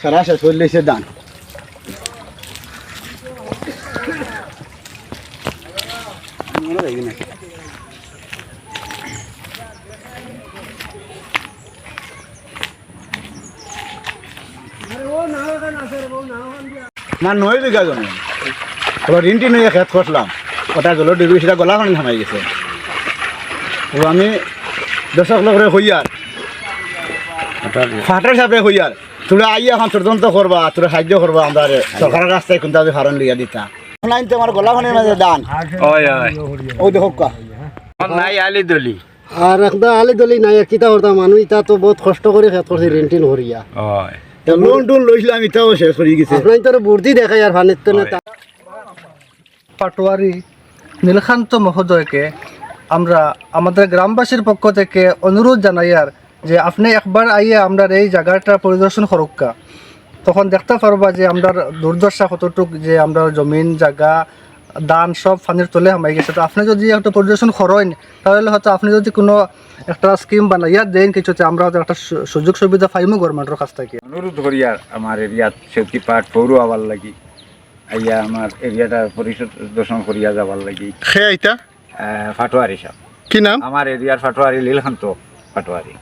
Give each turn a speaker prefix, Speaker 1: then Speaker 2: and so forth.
Speaker 1: সারা শেষ করলেছে দান। না, নয় বিঘা জমি। এবার ঋণটি নিয়ে খেত করলাম ওটা জল ডিবি সেটা গলা পানি থামাই গেছে। আমি দর্শক লোকের হইয়ার ফাটার সাপে হইয়ার তোরা আইয়া এখন তদন্ত করবা তোরা সাহায্য করবা আমরা সরকারের রাস্তায় হারণ দিতা অনলাইন তো আমার গলা মাঝে দান।
Speaker 2: ওই ওই।
Speaker 1: ও দেখো কা।
Speaker 2: নাই আলি দলি।
Speaker 3: আর একটা আলি দলি নাই আর কিতা করতাম মানুষ ইটা তো বহুত কষ্ট করে খেত করছে রেন্টিন হরিয়া
Speaker 2: ওই।
Speaker 1: লোন টোন লইছিলাম এটাও শেষ করে গেছে।
Speaker 3: আপনার তো বুদ্ধি দেখাই আর ফানিত তো। না
Speaker 4: পাটোয়ারি নীলকান্ত মহোদয়কে আমরা আমাদের গ্রামবাসীর পক্ষ থেকে অনুরোধ জানাইয়ার যে আপনি একবার আইয়ে আমরা এই জায়গাটা পরিদর্শন করুকা তখন দেখতে পারবা যে আমরা দুর্দশা কতটুক যে আমরা জমিন জায়গা দান সব ফানির তলে হামাই গেছে। তো আপনি যদি একটা পরিদর্শন করেন তাহলে হয়তো আপনি যদি কোনো একটা স্কিম বানাইয়া দেন কিছুতে আমরা হয়তো একটা সু- সুযোগ সুবিধা পাইমু গভর্নমেন্টের কাছ থেকে।
Speaker 2: অনুরোধ করি আর আমার এরিয়াত সেফটি পার্ট পৌর আবার লাগি। আইয়া আমার এরিয়াটা পরিদর্শন করিয়া যাবার লাগি।
Speaker 5: খে আইতা।
Speaker 2: ফাটোয়ারি সাহেব।
Speaker 5: কি নাম?
Speaker 2: আমার এরিয়ার ফাটোয়ারি লীলকান্ত ফাটোয়ারি।